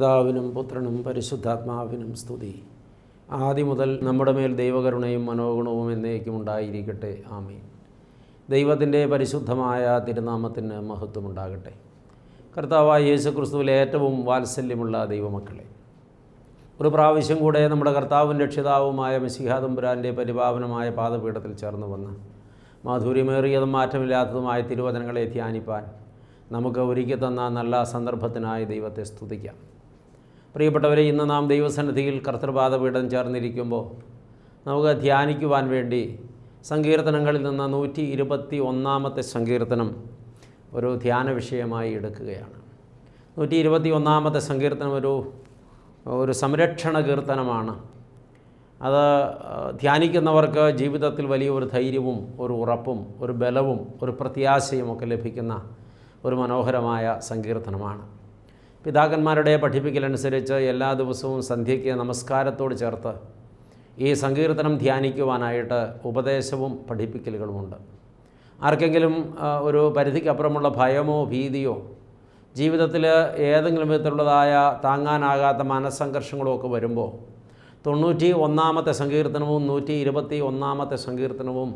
പിതാവിനും പുത്രനും പരിശുദ്ധാത്മാവിനും സ്തുതി. ആദ്യം മുതൽ നമ്മുടെ മേൽ ദൈവകരുണയും മനോഗുണവും എന്നേക്കും ഉണ്ടായിരിക്കട്ടെ. ആമീൻ. ദൈവത്തിന്റെ പരിശുദ്ധമായ തിരുനാമത്തിന് മഹത്വമുണ്ടാകട്ടെ. കർത്താവായ യേശു ക്രിസ്തുവിലെ ഏറ്റവും വാത്സല്യമുള്ള ദൈവമക്കളെ ഒരു പ്രാവശ്യം കൂടെ നമ്മുടെ കർത്താവും രക്ഷിതാവുമായ മെസ്സിഹാദംപുരാന്റെ പരിപാവനമായ പാദപീഠത്തിൽ ചേർന്ന് വന്ന് മാധുര്യമേറിയതും മാറ്റമില്ലാത്തതുമായ തിരുവചനങ്ങളെ ധ്യാനിപ്പാൻ നമുക്ക് ഒരുക്കി തന്ന നല്ല സന്ദർഭത്തിനായി ദൈവത്തെ സ്തുതിക്കാം. പ്രിയപ്പെട്ടവരെ ഇന്ന് നാം ദൈവസന്നിധിയിൽ കർത്തൃപാദപീഠം ചേർന്നിരിക്കുമ്പോൾ നമുക്ക് ധ്യാനിക്കുവാൻ വേണ്ടി സങ്കീർത്തനങ്ങളിൽ നിന്ന് നൂറ്റി ഇരുപത്തി ഒന്നാമത്തെ സങ്കീർത്തനം ഒരു ധ്യാന വിഷയമായി എടുക്കുകയാണ്. നൂറ്റി ഇരുപത്തി ഒന്നാമത്തെ സങ്കീർത്തനം ഒരു ഒരു സംരക്ഷണ കീർത്തനമാണ്. അത് ധ്യാനിക്കുന്നവർക്ക് ജീവിതത്തിൽ വലിയൊരു ധൈര്യവും ഒരു ഉറപ്പും ഒരു ബലവും ഒരു പ്രത്യാശയും ഒക്കെ ലഭിക്കുന്ന ഒരു മനോഹരമായ സങ്കീർത്തനമാണ്. പിതാക്കന്മാരുടെ പഠിപ്പിക്കലനുസരിച്ച് എല്ലാ ദിവസവും സന്ധ്യയ്ക്ക് നമസ്കാരത്തോട് ചേർത്ത് ഈ സങ്കീർത്തനം ധ്യാനിക്കുവാനായിട്ട് ഉപദേശവും പഠിപ്പിക്കലുകളുമുണ്ട്. ആർക്കെങ്കിലും ഒരു പരിധിക്കപ്പുറമുള്ള ഭയമോ ഭീതിയോ ജീവിതത്തിൽ ഏതെങ്കിലും വിധത്തിലുള്ളതായ താങ്ങാനാകാത്ത മനസ്സംഘർഷങ്ങളോ ഒക്കെ വരുമ്പോൾ തൊണ്ണൂറ്റി ഒന്നാമത്തെ സങ്കീർത്തനവും നൂറ്റി ഇരുപത്തി ഒന്നാമത്തെ സങ്കീർത്തനവും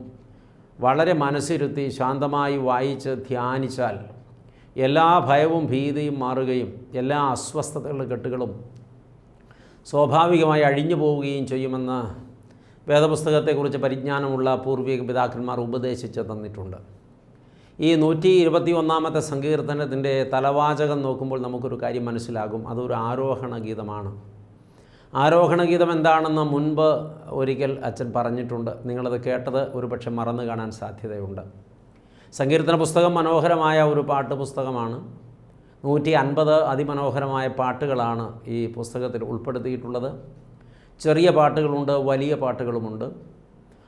വളരെ മനസ്സിരുത്തി ശാന്തമായി വായിച്ച് ധ്യാനിച്ചാൽ എല്ലാ ഭയവും ഭീതിയും മാറുകയും എല്ലാ അസ്വസ്ഥതകളുടെ കെട്ടുകളും സ്വാഭാവികമായി അഴിഞ്ഞു പോവുകയും ചെയ്യുമെന്ന് വേദപുസ്തകത്തെക്കുറിച്ച് പരിജ്ഞാനമുള്ള പൂർവിക പിതാക്കന്മാർ ഉപദേശിച്ച് തന്നിട്ടുണ്ട്. ഈ നൂറ്റി ഇരുപത്തി ഒന്നാമത്തെ സങ്കീർത്തനത്തിന്റെ തലവാചകം നോക്കുമ്പോൾ നമുക്കൊരു കാര്യം മനസ്സിലാകും. അതൊരു ആരോഹണ ഗീതമാണ്. ആരോഹണ ഗീതം എന്താണെന്ന് മുൻപ് ഒരിക്കൽ അച്ഛൻ പറഞ്ഞിട്ടുണ്ട്. നിങ്ങളത് കേട്ടത് ഒരു പക്ഷെ മറന്നു കാണാൻ സാധ്യതയുണ്ട്. സങ്കീർത്തന പുസ്തകം മനോഹരമായ ഒരു പാട്ട് പുസ്തകമാണ്. നൂറ്റി അൻപത് അതിമനോഹരമായ പാട്ടുകളാണ് ഈ പുസ്തകത്തിൽ ഉൾപ്പെടുത്തിയിട്ടുള്ളത്. ചെറിയ പാട്ടുകളുണ്ട് വലിയ പാട്ടുകളുമുണ്ട്.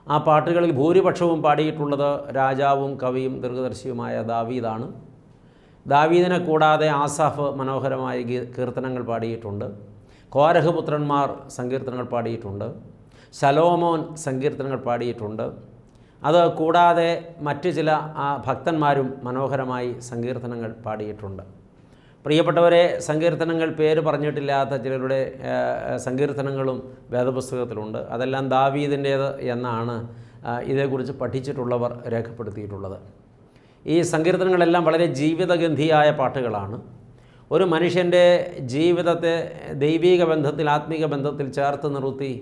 ആ പാട്ടുകളിൽ ഭൂരിപക്ഷവും പാടിയിട്ടുള്ളത് രാജാവും കവിയും ദീർഘദർശിയുമായ ദാവീദാണ്. ദാവീദിനെ കൂടാതെ ആസാഫ് മനോഹരമായ കീർത്തനങ്ങൾ പാടിയിട്ടുണ്ട്. കോരഹ് പുത്രന്മാർ സങ്കീർത്തനങ്ങൾ പാടിയിട്ടുണ്ട്. ശലോമോൻ സങ്കീർത്തനങ്ങൾ പാടിയിട്ടുണ്ട്. അത് കൂടാതെ മറ്റ് ചില ഭക്തന്മാരും മനോഹരമായി സങ്കീർത്തനങ്ങൾ പാടിയിട്ടുണ്ട്. പ്രിയപ്പെട്ടവരെ സങ്കീർത്തനങ്ങൾ പേര് പറഞ്ഞിട്ടില്ലാത്ത ചിലരുടെ സങ്കീർത്തനങ്ങളും വേദപുസ്തകത്തിലുണ്ട്. അതെല്ലാം ദാവീദിന്റേത് എന്നാണ് ഇതേക്കുറിച്ച് പഠിച്ചിട്ടുള്ളവർ രേഖപ്പെടുത്തിയിട്ടുള്ളത്. ഈ സങ്കീർത്തനങ്ങളെല്ലാം വളരെ ജീവിതഗന്ധിയായ പാട്ടുകളാണ്. ഒരു മനുഷ്യന്റെ ജീവിതത്തെ ദൈവീക ബന്ധത്തിൽ ആത്മീക ബന്ധത്തിൽ ചേർത്ത് നിർത്തി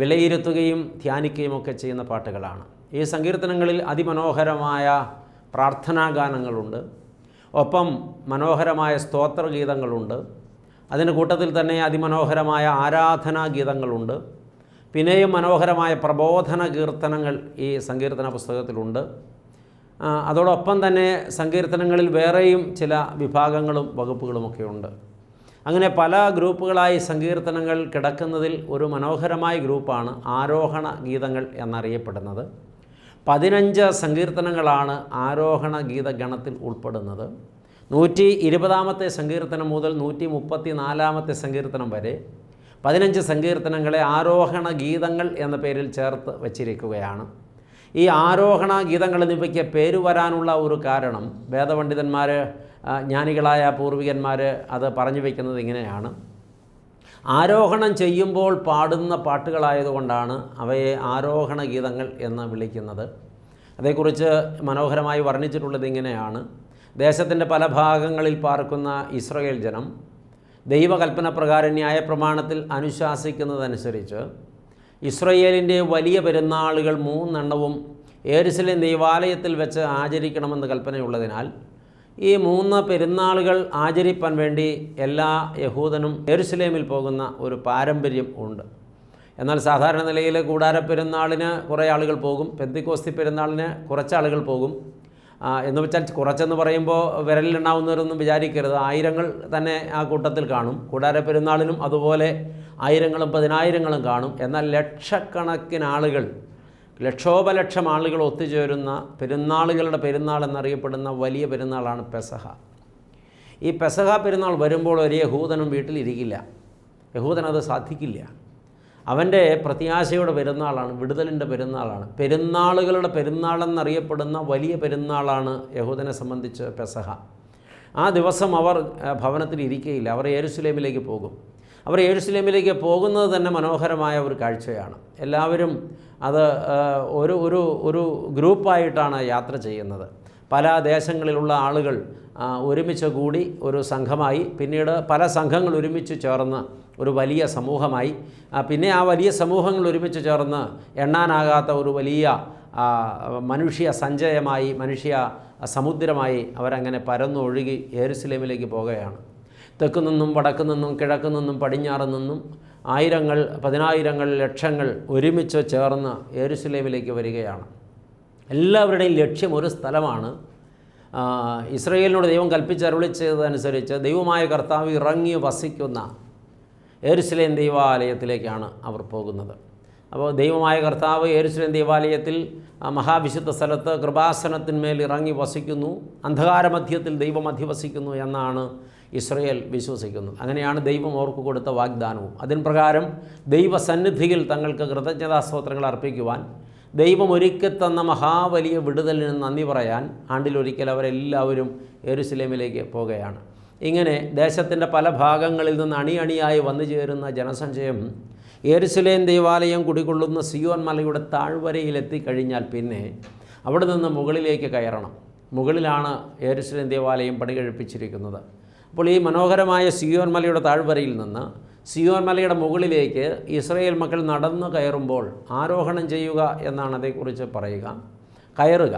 വിലയിരുത്തുകയും ധ്യാനിക്കുകയും ഒക്കെ ചെയ്യുന്ന പാട്ടുകളാണ്. ഈ സങ്കീർത്തനങ്ങളിൽ അതിമനോഹരമായ പ്രാർത്ഥനാഗാനങ്ങളുണ്ട്. ഒപ്പം മനോഹരമായ സ്തോത്രഗീതങ്ങളുണ്ട്. അതിന് കൂട്ടത്തിൽ തന്നെ അതിമനോഹരമായ ആരാധനാ ഗീതങ്ങളുണ്ട് പിന്നെയും മനോഹരമായ പ്രബോധന കീർത്തനങ്ങൾ ഈ സങ്കീർത്തന പുസ്തകത്തിലുണ്ട്. അതോടൊപ്പം തന്നെ സങ്കീർത്തനങ്ങളിൽ വേറെയും ചില വിഭാഗങ്ങളും വകുപ്പുകളുമൊക്കെ ഉണ്ട് അങ്ങനെ പല ഗ്രൂപ്പുകളായി സങ്കീർത്തനങ്ങൾ കിടക്കുന്നതിൽ ഒരു മനോഹരമായ ഗ്രൂപ്പാണ് ആരോഹണ ഗീതങ്ങൾ എന്നറിയപ്പെടുന്നത്. പതിനഞ്ച് സങ്കീർത്തനങ്ങളാണ് ആരോഹണ ഗീതഗണത്തിൽ ഉൾപ്പെടുന്നത്. നൂറ്റി ഇരുപതാമത്തെ സങ്കീർത്തനം മുതൽ നൂറ്റി മുപ്പത്തി നാലാമത്തെ സങ്കീർത്തനം വരെ പതിനഞ്ച് സങ്കീർത്തനങ്ങളെ ആരോഹണ ഗീതങ്ങൾ എന്ന പേരിൽ ചേർത്ത് വച്ചിരിക്കുകയാണ്. ഈ ആരോഹണ ഗീതങ്ങൾ എന്നിവയ്ക്ക് പേര് വരാനുള്ള ഒരു കാരണം വേദപണ്ഡിതന്മാർ ജ്ഞാനികളായ പൂർവികന്മാർ അത് പറഞ്ഞു വയ്ക്കുന്നത് ഇങ്ങനെയാണ്. ആരോഹണം ചെയ്യുമ്പോൾ പാടുന്ന പാട്ടുകളായതുകൊണ്ടാണ് അവയെ ആരോഹണ ഗീതങ്ങൾ എന്ന് വിളിക്കുന്നത്. അതേക്കുറിച്ച് മനോഹരമായി വർണിച്ചിട്ടുള്ളത് ഇങ്ങനെയാണ്. ദേശത്തിന്റെ പല ഭാഗങ്ങളിൽ പാർക്കുന്ന ഇസ്രയേൽ ജനം ദൈവകൽപ്പന പ്രകാരം ന്യായപ്രമാണത്തിൽ അനുശാസിക്കുന്നതനുസരിച്ച് ഇസ്രയേലിന്റെ വലിയ പെരുന്നാളുകൾ മൂന്നെണ്ണവും ഏരുസലേം ദൈവാലയത്തിൽ വെച്ച് ആചരിക്കണമെന്ന് കൽപ്പനയുള്ളതിനാൽ ഈ മൂന്ന് പെരുന്നാളുകൾ ആചരിപ്പാൻ വേണ്ടി എല്ലാ യഹൂദനും എരുസലേമിൽ പോകുന്ന ഒരു പാരമ്പര്യം ഉണ്ട്. എന്നാൽ സാധാരണ നിലയിൽ കൂടാര പെരുന്നാളിന് കുറേ ആളുകൾ പോകും പെന്തിക്കോസ്തി പെരുന്നാളിന് കുറച്ചാളുകൾ പോകും. എന്ന് വെച്ചാൽ കുറച്ചെന്ന് പറയുമ്പോൾ വിരലിലുണ്ടാവുന്നവരൊന്നും വിചാരിക്കരുത്. ആയിരങ്ങൾ തന്നെ ആ കൂട്ടത്തിൽ കാണും. കൂടാര പെരുന്നാളിനും അതുപോലെ ആയിരങ്ങളും പതിനായിരങ്ങളും കാണും. എന്നാൽ ലക്ഷക്കണക്കിന് ആളുകൾ ലക്ഷോപലക്ഷം ആളുകൾ ഒത്തുചേരുന്ന പെരുന്നാളുകളുടെ പെരുന്നാൾ എന്നറിയപ്പെടുന്ന വലിയ പെരുന്നാളാണ് പെസഹ. ഈ പെസഹ പെരുന്നാൾ വരുമ്പോൾ ഒരു യഹൂദനും വീട്ടിലിരിക്കില്ല. യഹൂദൻ അത് സാധിക്കില്ല. അവന്റെ പ്രത്യാശയുടെ പെരുന്നാളാണ് വിടുതലിന്റെ പെരുന്നാളാണ്. പെരുന്നാളുകളുടെ പെരുന്നാളെന്നറിയപ്പെടുന്ന വലിയ പെരുന്നാളാണ് യഹൂദനെ സംബന്ധിച്ച് പെസഹ. ആ ദിവസം അവർ ഭവനത്തിൽ ഇരിക്കുകയില്ല അവർ ഏരുസുലേമിലേക്ക് പോകും. അവർ ഏരുസുലേമിലേക്ക് പോകുന്നത് തന്നെ മനോഹരമായ ഒരു കാഴ്ചയാണ്. എല്ലാവരും അത് ഒരു ഒരു ഒരു ഗ്രൂപ്പായിട്ടാണ് യാത്ര ചെയ്യുന്നത്. പല ദേശങ്ങളിലുള്ള ആളുകൾ ഒരുമിച്ച് കൂടി ഒരു സംഘമായി പിന്നീട് പല സംഘങ്ങൾ ഒരുമിച്ച് ചേർന്ന് ഒരു വലിയ സമൂഹമായി. പിന്നെ ആ വലിയ സമൂഹങ്ങൾ ഒരുമിച്ച് ചേർന്ന് എണ്ണാനാകാത്ത ഒരു വലിയ മനുഷ്യ സഞ്ചയമായി മനുഷ്യ സമുദ്രമായി അവരങ്ങനെ പരന്നൊഴുകി ഏറുസലേമിലേക്ക് പോകുകയാണ് തെക്കു നിന്നും വടക്കു നിന്നും കിഴക്കു നിന്നും പടിഞ്ഞാറ് നിന്നും ആയിരങ്ങൾ പതിനായിരങ്ങൾ ലക്ഷങ്ങൾ ഒരുമിച്ച് ചേർന്ന് എരുസലേമിലേക്ക് വരികയാണ്. എല്ലാവരുടെയും ലക്ഷ്യം ഒരു സ്ഥലമാണ്. ഇസ്രയേലിനോട് ദൈവം കൽപ്പിച്ചരുളിച്ചതനുസരിച്ച് ദൈവമായ കർത്താവ് ഇറങ്ങി വസിക്കുന്ന ഏരുസലേം ദൈവാലയത്തിലേക്കാണ് അവർ പോകുന്നത്. അപ്പോൾ ദൈവമായ കർത്താവ് ഏരുസലേം ദൈവാലയത്തിൽ മഹാവിശുദ്ധ സ്ഥലത്ത് കൃപാസനത്തിന്മേൽ ഇറങ്ങി വസിക്കുന്നു. അന്ധകാരമധ്യത്തിൽ ദൈവം അധിവസിക്കുന്നു എന്നാണ് ഇസ്രയേൽ വിശ്വസിക്കുന്നു. അങ്ങനെയാണ് ദൈവം അവർക്ക് കൊടുത്ത വാഗ്ദാനവും. അതിന് പ്രകാരം ദൈവസന്നിധിയിൽ തങ്ങൾക്ക് കൃതജ്ഞതാസ്തോത്രങ്ങൾ അർപ്പിക്കുവാൻ ദൈവം ഒരുക്കി തന്ന മഹാവലിയ വിടുതലിന് നന്ദി പറയാൻ ആണ്ടിലൊരിക്കൽ അവരെല്ലാവരും എരുസലേമിലേക്ക് പോകുകയാണ്. ഇങ്ങനെ ദേശത്തിന്റെ പല ഭാഗങ്ങളിൽ നിന്ന് അണിയണിയായി വന്നു ചേരുന്ന ജനസഞ്ചയം എരുസലേം ദേവാലയം കുടികൊള്ളുന്ന സിയോൻ മലയുടെ താഴ്വരയിൽ എത്തിക്കഴിഞ്ഞാൽ പിന്നെ അവിടെ നിന്ന് മുകളിലേക്ക് കയറണം. മുകളിലാണ് എരുസലേം ദേവാലയം പണി കഴിപ്പിച്ചിരിക്കുന്നത് അപ്പോൾ ഈ മനോഹരമായ സിയോൻ മലയുടെ താഴ്വരയിൽ നിന്ന് സിയോൻ മലയുടെ മുകളിലേക്ക് ഇസ്രയേൽ മക്കൾ നടന്നു കയറുമ്പോൾ ആരോഹണം ചെയ്യുക എന്നാണ് അതേക്കുറിച്ച് പറയുക. കയറുക.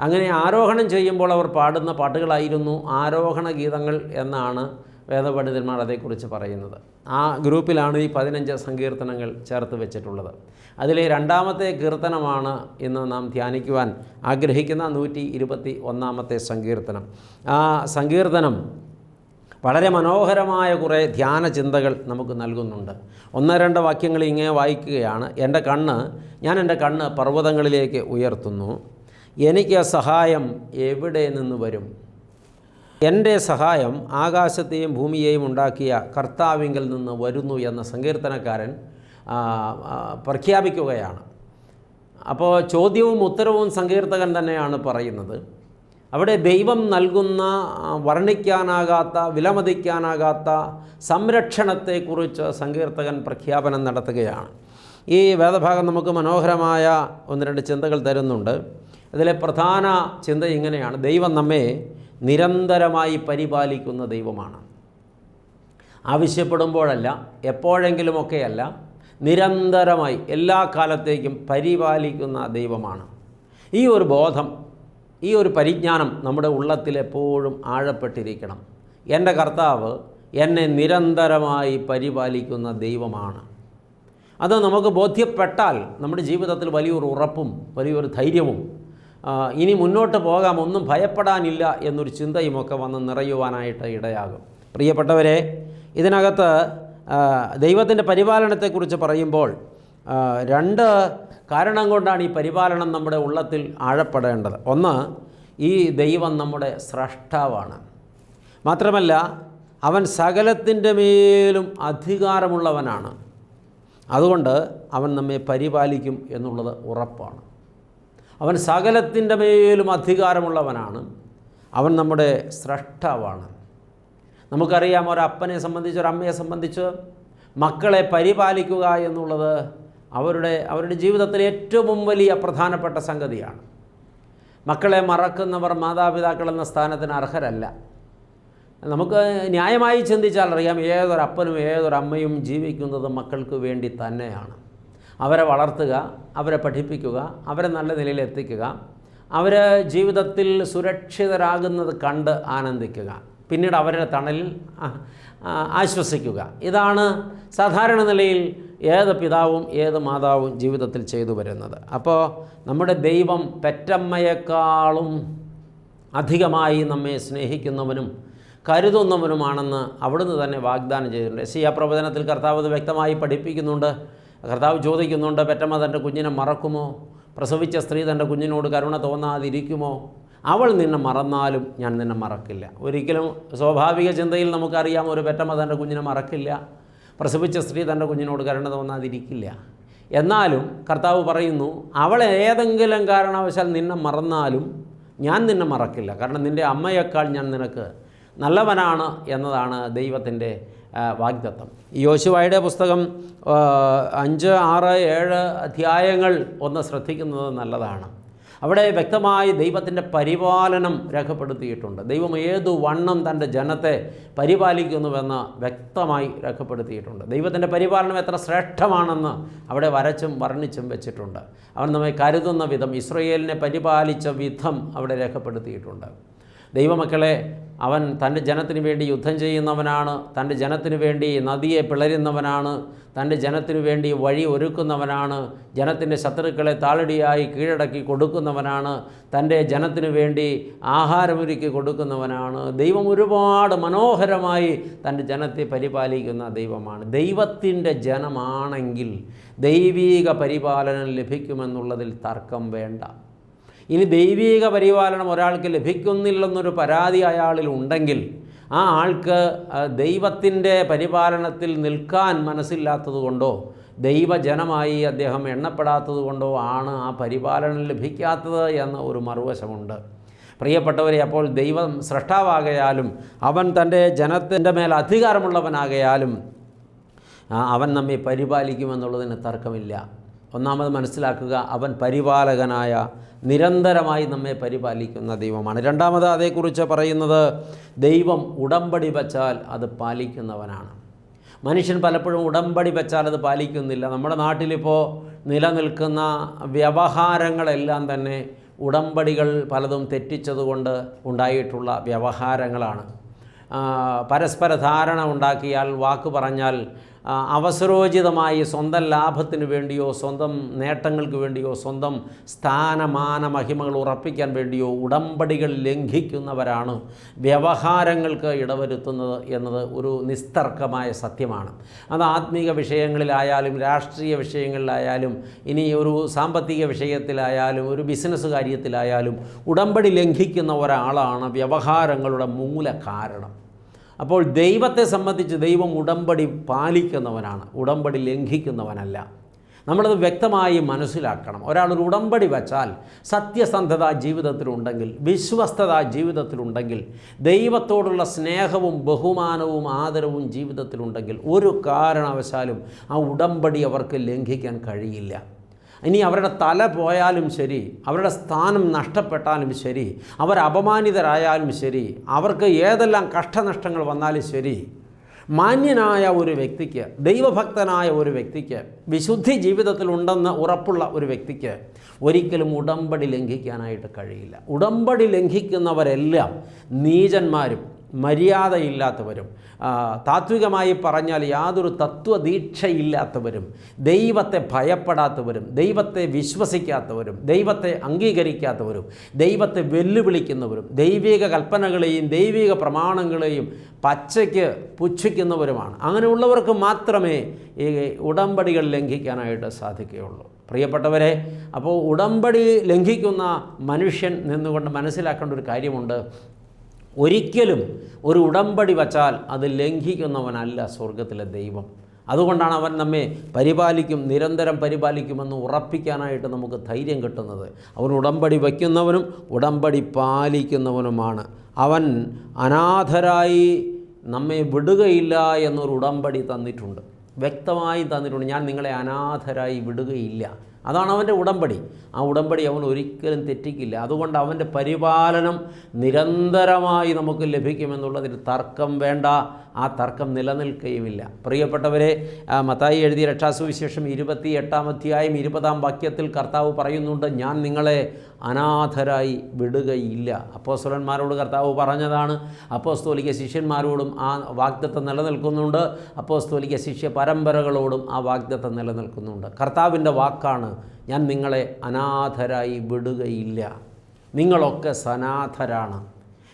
അങ്ങനെ ആരോഹണം ചെയ്യുമ്പോൾ അവർ പാടുന്ന പാട്ടുകളായിരുന്നു ആരോഹണ ഗീതങ്ങൾ എന്നാണ് വേദപണ്ഡിതന്മാർ അതേക്കുറിച്ച് പറയുന്നത്. ആ ഗ്രൂപ്പിലാണ് ഈ പതിനഞ്ച് സങ്കീർത്തനങ്ങൾ ചേർത്ത് വെച്ചിട്ടുള്ളത്. അതിലെ രണ്ടാമത്തെ കീർത്തനമാണ് ഇന്ന് നാം ധ്യാനിക്കുവാൻ ആഗ്രഹിക്കുന്ന നൂറ്റി ഇരുപത്തി ഒന്നാമത്തെ സങ്കീർത്തനം. ആ സങ്കീർത്തനം വളരെ മനോഹരമായ കുറേ ധ്യാന ചിന്തകൾ നമുക്ക് നൽകുന്നുണ്ട്. ഒന്നോ രണ്ടോ വാക്യങ്ങൾ ഇങ്ങനെ വായിക്കുകയാണ്. എന്റെ കണ്ണ് ഞാൻ എന്റെ കണ്ണ് പർവതങ്ങളിലേക്ക് ഉയർത്തുന്നു. എനിക്ക് സഹായം എവിടെ നിന്ന് വരും? എന്റെ സഹായം ആകാശത്തെയും ഭൂമിയെയും ഉണ്ടാക്കിയ കർത്താവിങ്കിൽ നിന്ന് വരുന്നു എന്ന സങ്കീർത്തനക്കാരൻ പ്രഖ്യാപിക്കുകയാണ്. അപ്പോൾ ചോദ്യവും ഉത്തരവും സങ്കീർത്തകൻ തന്നെയാണ് പറയുന്നത്. അവിടെ ദൈവം നൽകുന്ന വർണിക്കാനാകാത്ത വിലമതിക്കാനാകാത്ത സംരക്ഷണത്തെക്കുറിച്ച് സങ്കീർത്തകൻ പ്രഖ്യാപനം നടത്തുകയാണ്. ഈ വേദഭാഗം നമുക്ക് മനോഹരമായ ഒന്ന് രണ്ട് ചിന്തകൾ തരുന്നുണ്ട്. അതിലെ പ്രധാന ചിന്ത ഇങ്ങനെയാണ്. ദൈവം നമ്മെ നിരന്തരമായി പരിപാലിക്കുന്ന ദൈവമാണ്. ആവശ്യപ്പെടുമ്പോഴല്ല എപ്പോഴെങ്കിലുമൊക്കെയല്ല നിരന്തരമായി എല്ലാ കാലത്തേക്കും പരിപാലിക്കുന്ന ദൈവമാണ്. ഈ ഒരു ബോധം ഈ ഒരു പരിജ്ഞാനം നമ്മുടെ ഉള്ളത്തിൽ എപ്പോഴും ആഴപ്പെട്ടിരിക്കണം. എന്റെ കർത്താവ് എന്നെ നിരന്തരമായി പരിപാലിക്കുന്ന ദൈവമാണ്. അത് നമുക്ക് ബോധ്യപ്പെട്ടാൽ നമ്മുടെ ജീവിതത്തിൽ വലിയൊരു ഉറപ്പും വലിയൊരു ധൈര്യവും ഇനി മുന്നോട്ട് പോകാം ഒന്നും ഭയപ്പെടാനില്ല എന്നൊരു ചിന്തയുമൊക്കെ വന്ന് നിറയുവാനായിട്ട് ഇടയാകും. പ്രിയപ്പെട്ടവരെ ഇതിനകത്ത് ദൈവത്തിന്റെ പരിപാലനത്തെക്കുറിച്ച് പറയുമ്പോൾ രണ്ട് കാരണം കൊണ്ടാണ് ഈ പരിപാലനം നമ്മുടെ ഉള്ളത്തിൽ ആഴപ്പെടേണ്ടത്. ഒന്ന് ഈ ദൈവം നമ്മുടെ സ്രഷ്ടാവാണ്. മാത്രമല്ല അവൻ സകലത്തിന്റെ മേലും അധികാരമുള്ളവനാണ്. അതുകൊണ്ട് അവൻ നമ്മെ പരിപാലിക്കും എന്നുള്ളത് ഉറപ്പാണ്. അവൻ സകലത്തിന്റെ മേലും അധികാരമുള്ളവനാണ്. അവൻ നമ്മുടെ സ്രഷ്ടാവാണ്. നമുക്കറിയാം ഒരപ്പനെ സംബന്ധിച്ച് ഒരമ്മയെ സംബന്ധിച്ച് മക്കളെ പരിപാലിക്കുക എന്നുള്ളത് അവരുടെ അവരുടെ ജീവിതത്തിലെ ഏറ്റവും വലിയ പ്രധാനപ്പെട്ട സംഗതിയാണ്. മക്കളെ മറക്കുന്നവർ മാതാപിതാക്കൾ എന്ന സ്ഥാനത്തിന് അർഹരല്ല. നമുക്ക് ന്യായമായി ചിന്തിച്ചാൽ അറിയാം ഏതൊരപ്പനും ഏതൊരമ്മയും ജീവിക്കുന്നത് മക്കൾക്ക് വേണ്ടി തന്നെയാണ്. അവരെ വളർത്തുക അവരെ പഠിപ്പിക്കുക അവരെ നല്ല നിലയിൽ എത്തിക്കുക അവർ ജീവിതത്തിൽ സുരക്ഷിതരാകുന്നത് കണ്ട് ആനന്ദിക്കുക. പിന്നീട് അവരുടെ തണലിൽ ആശ്വസിക്കുക. ഇതാണ് സാധാരണ നിലയിൽ ഏത് പിതാവും ഏത് മാതാവും ജീവിതത്തിൽ ചെയ്തു വരുന്നത്. അപ്പോൾ നമ്മുടെ ദൈവം പെറ്റമ്മയെക്കാളും അധികമായി നമ്മെ സ്നേഹിക്കുന്നവനും കരുതുന്നവനുമാണെന്ന് അവിടുന്ന് തന്നെ വാഗ്ദാനം ചെയ്തിട്ടുണ്ട്. എസ് ആ പ്രവചനത്തിൽ കർത്താവ് അത് വ്യക്തമായി പഠിപ്പിക്കുന്നുണ്ട്. കർത്താവ് ചോദിക്കുന്നുണ്ട് പെറ്റമ്മ തന്റെ കുഞ്ഞിനെ മറക്കുമോ? പ്രസവിച്ച സ്ത്രീ തന്റെ കുഞ്ഞിനോട് കരുണ തോന്നാതിരിക്കുമോ? അവൾ നിന്നെ മറന്നാലും ഞാൻ നിന്നെ മറക്കില്ല. ഒരിക്കലും സ്വാഭാവിക ചിന്തയിൽ നമുക്കറിയാം ഒരു പെറ്റമ്മ തന്റെ കുഞ്ഞിനെ മറക്കില്ല. പ്രസവിച്ച സ്ത്രീ തന്റെ കുഞ്ഞിനോട് കരുണ തോന്നാതിരിക്കില്ല. എന്നാലും കർത്താവ് പറയുന്നു അവൾ ഏതെങ്കിലും കാരണവശാൽ നിന്നെ മറന്നാലും ഞാൻ നിന്നെ മറക്കില്ല. കാരണം നിന്റെ അമ്മയേക്കാൾ ഞാൻ നിനക്ക് നല്ലവനാണ് എന്നതാണ് ദൈവത്തിന്റെ വാഗ്ദത്തം. യോശുവായുടെ പുസ്തകം അഞ്ച് ആറ് ഏഴ് അധ്യായങ്ങൾ ഒന്ന് ശ്രദ്ധിക്കുന്നത് നല്ലതാണ്. അവിടെ വ്യക്തമായി ദൈവത്തിന്റെ പരിപാലനം രേഖപ്പെടുത്തിയിട്ടുണ്ട്. ദൈവം ഏതു വണ്ണം തന്റെ ജനത്തെ പരിപാലിക്കുന്നുവെന്ന് വ്യക്തമായി രേഖപ്പെടുത്തിയിട്ടുണ്ട്. ദൈവത്തിന്റെ പരിപാലനം എത്ര ശ്രേഷ്ഠമാണെന്ന് അവിടെ വരച്ചും വർണിച്ചും വെച്ചിട്ടുണ്ട്. അവൻ നമ്മെ കരുതുന്ന വിധം ഇസ്രയേലിനെ പരിപാലിച്ച വിധം അവിടെ രേഖപ്പെടുത്തിയിട്ടുണ്ട്. ദൈവമക്കളെ അവൻ തന്റെ ജനത്തിന് വേണ്ടി യുദ്ധം ചെയ്യുന്നവനാണ് തന്റെ ജനത്തിന് വേണ്ടി നദിയെ പിളരുന്നവനാണ് തന്റെ ജനത്തിന് വേണ്ടി വഴി ഒരുക്കുന്നവനാണ് ജനത്തിന്റെ ശത്രുക്കളെ താളടിയായി കീഴടക്കി കൊടുക്കുന്നവനാണ് തന്റെ ജനത്തിന് വേണ്ടി ആഹാരമൊരുക്കി കൊടുക്കുന്നവനാണ്. ദൈവം ഒരുപാട് മനോഹരമായി തന്റെ ജനത്തെ പരിപാലിക്കുന്ന ദൈവമാണ്. ദൈവത്തിന്റെ ജനമാണെങ്കിൽ ദൈവീക പരിപാലനം ലഭിക്കുമെന്നുള്ളതിൽ തർക്കം വേണ്ട. ഇനി ദൈവീക പരിപാലനം ഒരാൾക്ക് ലഭിക്കുന്നില്ലെന്നൊരു പരാതി അയാളിൽ ഉണ്ടെങ്കിൽ ആ ആൾക്ക് ദൈവത്തിന്റെ പരിപാലനത്തിൽ നിൽക്കാൻ മനസ്സില്ലാത്തതുകൊണ്ടോ ദൈവജനമായി അദ്ദേഹം എണ്ണപ്പെടാത്തത് കൊണ്ടോ ആണ് ആ പരിപാലനം ലഭിക്കാത്തത് എന്ന ഒരു മറുവശമുണ്ട്. പ്രിയപ്പെട്ടവരെ അപ്പോൾ ദൈവം സൃഷ്ടാവാകയാലും അവൻ തന്റെ ജനത്തിന്റെ മേൽ അധികാരമുള്ളവനാകയാലും അവൻ നമ്മെ പരിപാലിക്കുമെന്നുള്ളതിന് തർക്കമില്ല. ഒന്നാമത് മനസ്സിലാക്കുക അവൻ പരിപാലകനായ നിരന്തരമായി നമ്മെ പരിപാലിക്കുന്ന ദൈവമാണ്. രണ്ടാമത് അതേക്കുറിച്ച് പറയുന്നത് ദൈവം ഉടമ്പടി വച്ചാൽ അത് പാലിക്കുന്നവനാണ്. മനുഷ്യൻ പലപ്പോഴും ഉടമ്പടി വെച്ചാൽ അത് പാലിക്കുന്നില്ല. നമ്മുടെ നാട്ടിലിപ്പോൾ നിലനിൽക്കുന്ന വ്യവഹാരങ്ങളെല്ലാം തന്നെ ഉടമ്പടികൾ പലതും തെറ്റിച്ചതുകൊണ്ട് ഉണ്ടായിട്ടുള്ള വ്യവഹാരങ്ങളാണ്. പരസ്പര ധാരണ ഉണ്ടാക്കിയാൽ വാക്ക് പറഞ്ഞാൽ അവസരോചിതമായി സ്വന്തം ലാഭത്തിന് വേണ്ടിയോ സ്വന്തം നേട്ടങ്ങൾക്ക് വേണ്ടിയോ സ്വന്തം സ്ഥാനമാന മഹിമകൾ ഉറപ്പിക്കാൻ വേണ്ടിയോ ഉടമ്പടികൾ ലംഘിക്കുന്നവരാണ് വ്യവഹാരങ്ങൾക്ക് ഇടവരുത്തുന്നത് എന്നത് ഒരു നിസ്തർക്കമായ സത്യമാണ്. അത് ആത്മീക വിഷയങ്ങളിലായാലും രാഷ്ട്രീയ വിഷയങ്ങളിലായാലും ഇനി ഒരു സാമ്പത്തിക വിഷയത്തിലായാലും ഒരു ബിസിനസ് കാര്യത്തിലായാലും ഉടമ്പടി ലംഘിക്കുന്ന ഒരാളാണ് വ്യവഹാരങ്ങളുടെ മൂല കാരണം അപ്പോൾ ദൈവത്തെ സംബന്ധിച്ച് ദൈവം ഉടമ്പടി പാലിക്കുന്നവനാണ് ഉടമ്പടി ലംഘിക്കുന്നവനല്ല. നമ്മളത് വ്യക്തമായി മനസ്സിലാക്കണം. ഒരാൾ ഒരു ഉടമ്പടി വച്ചാൽ സത്യസന്ധത ജീവിതത്തിലുണ്ടെങ്കിൽ വിശ്വസ്തത ജീവിതത്തിലുണ്ടെങ്കിൽ ദൈവത്തോടുള്ള സ്നേഹവും ബഹുമാനവും ആദരവും ജീവിതത്തിലുണ്ടെങ്കിൽ ഒരു കാരണവശാലും ആ ഉടമ്പടി അവർക്ക് ലംഘിക്കാൻ കഴിയില്ല. ഇനി അവരുടെ തല പോയാലും ശരി അവരുടെ സ്ഥാനം നഷ്ടപ്പെട്ടാലും ശരി അവർ അപമാനിതരായാലും ശരി അവർക്ക് ഏതെല്ലാം കഷ്ടനഷ്ടങ്ങൾ വന്നാലും ശരി മാന്യനായ ഒരു വ്യക്തിക്ക് ദൈവഭക്തനായ ഒരു വ്യക്തിക്ക് വിശുദ്ധി ജീവിതത്തിൽ ജീവിതത്തിലുണ്ടെന്ന് ഉറപ്പുള്ള ഒരു വ്യക്തിക്ക് ഒരിക്കലും ഉടമ്പടി ലംഘിക്കാനായിട്ട് കഴിയില്ല. ഉടമ്പടി ലംഘിക്കുന്നവരെല്ലാം നീചന്മാരും മര്യാദയില്ലാത്തവരും താത്വികമായി പറഞ്ഞാൽ യാതൊരു തത്വദീക്ഷയില്ലാത്തവരും ദൈവത്തെ ഭയപ്പെടാത്തവരും ദൈവത്തെ വിശ്വസിക്കാത്തവരും ദൈവത്തെ അംഗീകരിക്കാത്തവരും ദൈവത്തെ വെല്ലുവിളിക്കുന്നവരും ദൈവിക കൽപ്പനകളെയും ദൈവിക പ്രമാണങ്ങളെയും പച്ചയ്ക്ക് പുച്ഛിക്കുന്നവരുമാണ്. അങ്ങനെയുള്ളവർക്ക് മാത്രമേ ഈ ഉടമ്പടികൾ ലംഘിക്കാനായിട്ട് സാധിക്കുകയുള്ളൂ. പ്രിയപ്പെട്ടവരെ അപ്പോൾ ഉടമ്പടി ലംഘിക്കുന്ന മനുഷ്യൻ നിന്നുകൊണ്ട് മനസ്സിലാക്കേണ്ട ഒരു കാര്യമുണ്ട്. ഒരിക്കലും ഒരു ഉടമ്പടി വച്ചാൽ അത് ലംഘിക്കുന്നവനല്ല സ്വർഗത്തിലെ ദൈവം. അതുകൊണ്ടാണ് അവൻ നമ്മെ പരിപാലിക്കും നിരന്തരം പരിപാലിക്കുമെന്ന് ഉറപ്പിക്കാനായിട്ട് നമുക്ക് ധൈര്യം കിട്ടുന്നത്. അവൻ ഉടമ്പടി വയ്ക്കുന്നവനും ഉടമ്പടി പാലിക്കുന്നവനുമാണ്. അവൻ അനാഥരായി നമ്മെ വിടുകയില്ല എന്നൊരു ഉടമ്പടി തന്നിട്ടുണ്ട്. വ്യക്തമായി തന്നിട്ടുണ്ട്. ഞാൻ നിങ്ങളെ അനാഥരായി വിടുകയില്ല. അതാണ് അവന്റെ ഉടമ്പടി. ആ ഉടമ്പടി അവൻ ഒരിക്കലും തെറ്റിക്കില്ല. അതുകൊണ്ട് അവന്റെ പരിപാലനം നിരന്തരമായി നമുക്ക് ലഭിക്കുമെന്നുള്ളതിൽ തർക്കം വേണ്ട. ആ തർക്കം നിലനിൽക്കുകയുമില്ല പ്രിയപ്പെട്ടവരെ മത്തായി എഴുതിയ രക്ഷാസുവിശേഷം ഇരുപത്തി എട്ടാം അധ്യായം ഇരുപതാം വാക്യത്തിൽ കർത്താവ് പറയുന്നുണ്ട് ഞാൻ നിങ്ങളെ അനാഥരായി വിടുകയില്ല. അപ്പോസ്തലന്മാരോട് കർത്താവ് പറഞ്ഞതാണ് അപ്പോസ്തോലിക ശിഷ്യന്മാരോടും ആ വാഗ്ദത്തം നിലനിൽക്കുന്നുണ്ട് അപ്പോസ്തോലിക ശിഷ്യ പരമ്പരകളോടും ആ വാഗ്ദത്തം നിലനിൽക്കുന്നുണ്ട്. കർത്താവിന്റെ വാക്കാണ് ഞാൻ നിങ്ങളെ അനാഥരായി വിടുകയില്ല. നിങ്ങളൊക്കെ സനാഥരാണ്.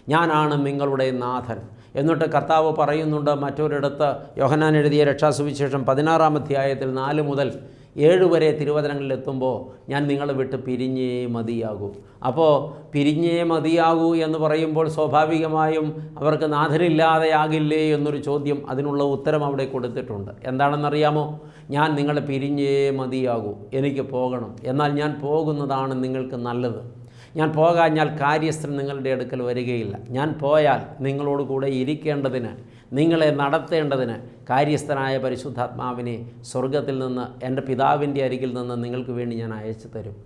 ഞാനാണ് നിങ്ങളുടെ നാഥൻ. എന്നിട്ട് കർത്താവ് പറയുന്നുണ്ട് മറ്റൊരിടത്ത് യോഹനാൻ എഴുതിയ രക്ഷാസുവിശേഷം പതിനാറാം അധ്യായത്തിൽ നാല് മുതൽ ഏഴ് വരെ തിരുവചനങ്ങളിലെത്തുമ്പോൾ ഞാൻ നിങ്ങളെ വിട്ട് പിരിഞ്ഞേ മതിയാകൂ. അപ്പോൾ പിരിഞ്ഞേ മതിയാകൂ എന്ന് പറയുമ്പോൾ സ്വാഭാവികമായും അവർക്ക് നാഥനില്ലാതെയാകില്ലേ എന്നൊരു ചോദ്യം അതിനുള്ള ഉത്തരം അവിടെ കൊടുത്തിട്ടുണ്ട്. എന്താണെന്നറിയാമോ? ഞാൻ നിങ്ങളെ പിരിഞ്ഞേ മതിയാകൂ. എനിക്ക് പോകണം. എന്നാൽ ഞാൻ പോകുന്നതാണ് നിങ്ങൾക്ക് നല്ലത്. ഞാൻ പോകാഞ്ഞാൽ കാര്യസ്ഥൻ നിങ്ങളുടെ അടുക്കൽ വരികയില്ല. ഞാൻ പോയാൽ നിങ്ങളോട് കൂടെ ഇരിക്കേണ്ടതിന് നിങ്ങളെ നടത്തേണ്ടതിന് കാര്യസ്ഥനായ പരിശുദ്ധാത്മാവിനെ സ്വർഗത്തിൽ നിന്ന് എന്റെ പിതാവിന്റെ അരികിൽ നിന്ന് നിങ്ങൾക്ക് വേണ്ടി ഞാൻ അയച്ചു തരും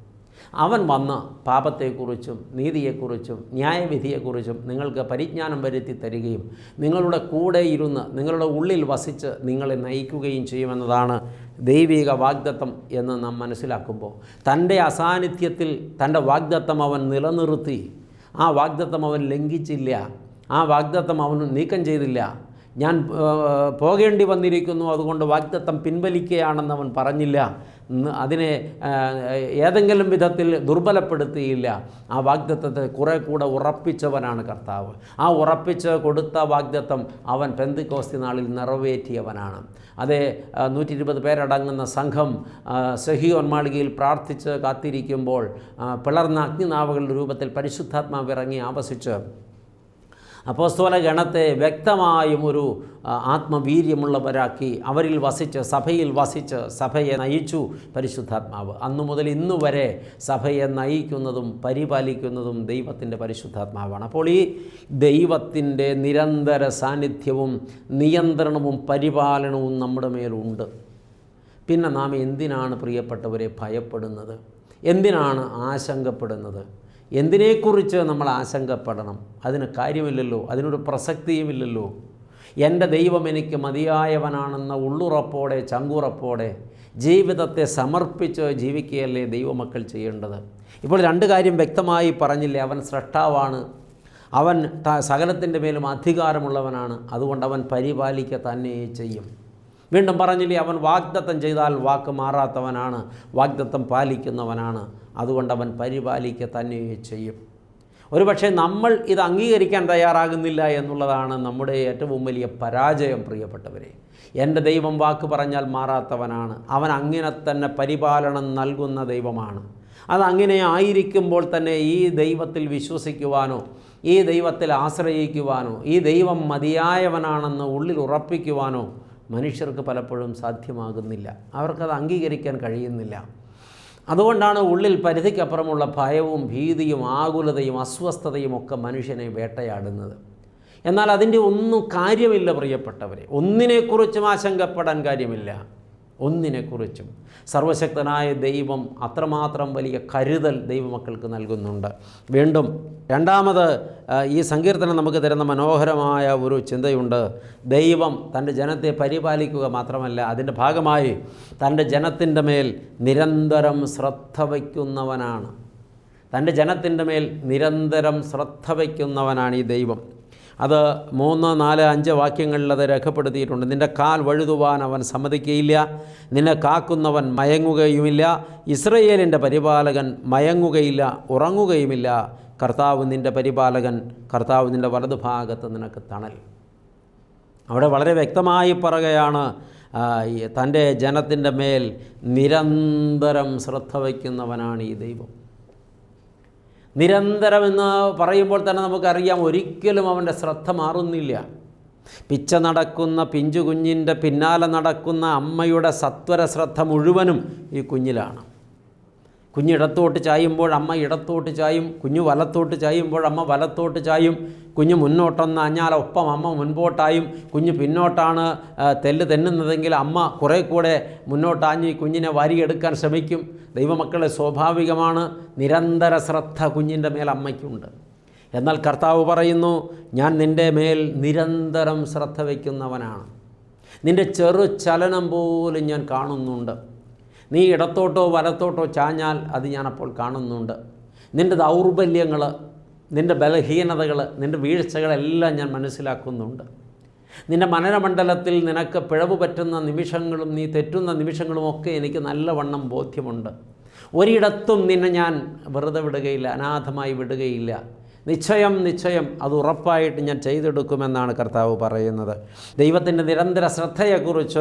അവൻ വന്ന് പാപത്തെക്കുറിച്ചും നീതിയെക്കുറിച്ചും ന്യായവിധിയെക്കുറിച്ചും നിങ്ങൾക്ക് പരിജ്ഞാനം വരുത്തി തരികയും നിങ്ങളുടെ കൂടെ ഇരുന്ന് നിങ്ങളുടെ ഉള്ളിൽ വസിച്ച് നിങ്ങളെ നയിക്കുകയും ചെയ്യുമെന്നതാണ് ദൈവിക വാഗ്ദത്തം എന്ന് നാം മനസ്സിലാക്കുമ്പോൾ തന്റെ അസാന്നിധ്യത്തിൽ തന്റെ വാഗ്ദത്തം അവൻ നിലനിർത്തി. ആ വാഗ്ദത്തം അവൻ ലംഘിച്ചില്ല. ആ വാഗ്ദത്തം അവൻ നീക്കം ചെയ്തില്ല. ഞാൻ പോകേണ്ടി വന്നിരിക്കുന്നു. അതുകൊണ്ട് വാഗ്ദത്തം പിൻവലിക്കുകയാണെന്ന് അവൻ പറഞ്ഞില്ല. അതിനെ ഏതെങ്കിലും വിധത്തിൽ ദുർബലപ്പെടുത്തിയില്ല. ആ വാഗ്ദത്തത്തെ കുറെ കൂടെ ഉറപ്പിച്ചവനാണ് കർത്താവ്. ആ ഉറപ്പിച്ച് കൊടുത്ത വാഗ്ദത്തം അവൻ പെന്തിക്കോസ്തി നാളിൽ നിറവേറ്റിയവനാണ്. അതേ നൂറ്റി ഇരുപത് പേരടങ്ങുന്ന സംഘം സഹിയോൻ മാളികയിൽ പ്രാർത്ഥിച്ച് കാത്തിരിക്കുമ്പോൾ പിളർന്ന അഗ്നിനാവുകളുടെ രൂപത്തിൽ പരിശുദ്ധാത്മാവ് ഇറങ്ങി ആവസിച്ച് അപ്പോസ്തോല ഗണത്തെ വ്യക്തമായും ഒരു ആത്മവീര്യമുള്ളവരാക്കി അവരിൽ വസിച്ച് സഭയിൽ വസിച്ച് സഭയെ നയിച്ചു പരിശുദ്ധാത്മാവ്. അന്നു മുതൽ ഇന്നു വരെ സഭയെ നയിക്കുന്നതും പരിപാലിക്കുന്നതും ദൈവത്തിന്റെ പരിശുദ്ധാത്മാവാണ്. അപ്പോൾ ഈ ദൈവത്തിന്റെ നിരന്തര സാന്നിധ്യവും നിയന്ത്രണവും പരിപാലനവും നമ്മുടെ മേലുണ്ട്. പിന്നെ നാം എന്തിനാണ് പ്രിയപ്പെട്ടവരെ ഭയപ്പെടുന്നത്? എന്തിനാണ് ആശങ്കപ്പെടുന്നത്? എന്തിനെക്കുറിച്ച് നമ്മൾ ആശങ്കപ്പെടണം? അതിന് കാര്യമില്ലല്ലോ. അതിനൊരു പ്രസക്തിയുമില്ലല്ലോ. എന്റെ ദൈവം എനിക്ക് മതിയായവനാണെന്ന ഉള്ളുറപ്പോടെ ചങ്കുറപ്പോടെ ജീവിതത്തെ സമർപ്പിച്ച് ജീവിക്കുകയല്ലേ ദൈവമക്കൾ ചെയ്യേണ്ടത്? ഇപ്പോൾ രണ്ട് കാര്യം വ്യക്തമായി പറഞ്ഞില്ലേ. അവൻ സ്രഷ്ടാവാണ്. അവൻ സകലത്തിന്റെ മേലും അധികാരമുള്ളവനാണ്. അതുകൊണ്ട് അവൻ പരിപാലിക്കുക തന്നെ ചെയ്യും. വീണ്ടും പറഞ്ഞില്ലേ അവൻ വാഗ്ദത്തം ചെയ്താൽ വാക്ക് മാറാത്തവനാണ്. വാഗ്ദത്തം പാലിക്കുന്നവനാണ്. അതുകൊണ്ട് അവൻ പരിപാലിക്കുക തന്നെ ചെയ്യും. ഒരുപക്ഷെ നമ്മൾ ഇത് അംഗീകരിക്കാൻ തയ്യാറാകുന്നില്ല എന്നുള്ളതാണ് നമ്മുടെ ഏറ്റവും വലിയ പരാജയം പ്രിയപ്പെട്ടവരെ. എന്റെ ദൈവം വാക്ക് പറഞ്ഞാൽ മാറാത്തവനാണ്. അവൻ അങ്ങനെ തന്നെ പരിപാലനം നൽകുന്ന ദൈവമാണ്. അത് അങ്ങനെ ആയിരിക്കുമ്പോൾ തന്നെ ഈ ദൈവത്തിൽ വിശ്വസിക്കുവാനോ ഈ ദൈവത്തിൽ ആശ്രയിക്കുവാനോ ഈ ദൈവം മതിയായവനാണെന്ന് ഉള്ളിൽ ഉറപ്പിക്കുവാനോ മനുഷ്യർക്ക് പലപ്പോഴും സാധ്യമാകുന്നില്ല. അവർക്കത് അംഗീകരിക്കാൻ കഴിയുന്നില്ല. അതുകൊണ്ടാണ് ഉള്ളിൽ പരിധിക്കപ്പുറമുള്ള ഭയവും ഭീതിയും ആകുലതയും അസ്വസ്ഥതയും ഒക്കെ മനുഷ്യനെ വേട്ടയാടുന്നത്. എന്നാൽ അതിന്റെ ഒന്നും കാര്യമില്ല പ്രിയപ്പെട്ടവരെ. ഒന്നിനെക്കുറിച്ചും ആശങ്കപ്പെടാൻ കാര്യമില്ല. ഒന്നിനെക്കുറിച്ചും സർവശക്തനായ ദൈവം അത്രമാത്രം വലിയ കരുതൽ ദൈവമക്കൾക്ക് നൽകുന്നുണ്ട്. വീണ്ടും രണ്ടാമത് ഈ സങ്കീർത്തനം നമുക്ക് തരുന്ന മനോഹരമായ ഒരു ചിന്തയുണ്ട്. ദൈവം തന്റെ ജനത്തെ പരിപാലിക്കുക മാത്രമല്ല അതിന്റെ ഭാഗമായി തന്റെ ജനത്തിന്റെ മേൽ നിരന്തരം ശ്രദ്ധ വയ്ക്കുന്നവനാണ്. തന്റെ ജനത്തിന്റെ മേൽ നിരന്തരം ശ്രദ്ധ വയ്ക്കുന്നവനാണ് ഈ ദൈവം. അത് മൂന്ന് നാല് അഞ്ച് വാക്യങ്ങളിൽ അത് രേഖപ്പെടുത്തിയിട്ടുണ്ട്. നിന്റെ കാൽ വഴുതുവാൻ അവൻ സമ്മതിക്കുകയില്ല നിന്നെ കാക്കുന്നവൻ മയങ്ങുകയുമില്ല. ഇസ്രയേലിന്റെ പരിപാലകൻ മയങ്ങുകയില്ല ഉറങ്ങുകയുമില്ല. കർത്താവ് നിന്റെ പരിപാലകൻ കർത്താവ് നിന്റെ വലതുഭാഗത്ത് നിനക്ക് തണൽ. അവിടെ വളരെ വ്യക്തമായി പറയുകയാണ് തന്റെ ജനത്തിന്റെ മേൽ നിരന്തരം ശ്രദ്ധ വയ്ക്കുന്നവനാണ് ഈ ദൈവം. നിരന്തരമെന്ന് പറയുമ്പോൾ തന്നെ നമുക്കറിയാം ഒരിക്കലും അവന്റെ ശ്രദ്ധ മാറുന്നില്ല. പിച്ച നടക്കുന്ന പിഞ്ചു കുഞ്ഞിന്റെ പിന്നാലെ നടക്കുന്ന അമ്മയുടെ സത്വര ശ്രദ്ധ മുഴുവനും ഈ കുഞ്ഞിലാണ്. കുഞ്ഞ് ഇടത്തോട്ട് ചായുമ്പോൾ അമ്മ ഇടത്തോട്ട് ചായും കുഞ്ഞ് വലത്തോട്ട് ചായുമ്പോൾ അമ്മ വലത്തോട്ട് ചായും കുഞ്ഞ് മുന്നോട്ടൊന്ന് അഞ്ഞാൽ ഒപ്പം അമ്മ മുൻപോട്ടായും കുഞ്ഞ് പിന്നോട്ടാണ് തെല്ല് തെന്നുന്നതെങ്കിൽ അമ്മ കുറേ കൂടെ മുന്നോട്ടാഞ്ഞ് കുഞ്ഞിനെ വാരിയെടുക്കാൻ ശ്രമിക്കും. ദൈവമക്കളെ സ്വാഭാവികമാണ് നിരന്തര ശ്രദ്ധ കുഞ്ഞിന്റെ മേൽ അമ്മയ്ക്കുണ്ട്. എന്നാൽ കർത്താവ് പറയുന്നു ഞാൻ നിന്റെ മേൽ നിരന്തരം ശ്രദ്ധ വയ്ക്കുന്നവനാണ്. നിന്റെ ചെറു ചലനം പോലും ഞാൻ കാണുന്നുണ്ട്. നീ ഇടത്തോട്ടോ വലത്തോട്ടോ ചാഞ്ഞാൽ അത് ഞാനപ്പോൾ കാണുന്നുണ്ട്. നിന്റെ ദൗർബല്യങ്ങൾ നിന്റെ ബലഹീനതകൾ നിന്റെ വീഴ്ചകളെല്ലാം ഞാൻ മനസ്സിലാക്കുന്നുണ്ട്. നിന്റെ മനനമണ്ഡലത്തിൽ നിനക്ക് പിഴവ് പറ്റുന്ന നിമിഷങ്ങളും നീ തെറ്റുന്ന നിമിഷങ്ങളും ഒക്കെ എനിക്ക് നല്ലവണ്ണം ബോധ്യമുണ്ട്. ഒരിടത്തും നിന്നെ ഞാൻ വെറുതെ വിടുകയില്ല അനാഥമായി വിടുകയില്ല. നിശ്ചയം നിശ്ചയം. അത് ഉറപ്പായിട്ട് ഞാൻ ചെയ്തെടുക്കുമെന്നാണ് കർത്താവ് പറയുന്നത്. ദൈവത്തിന്റെ നിരന്തര ശ്രദ്ധയെക്കുറിച്ച്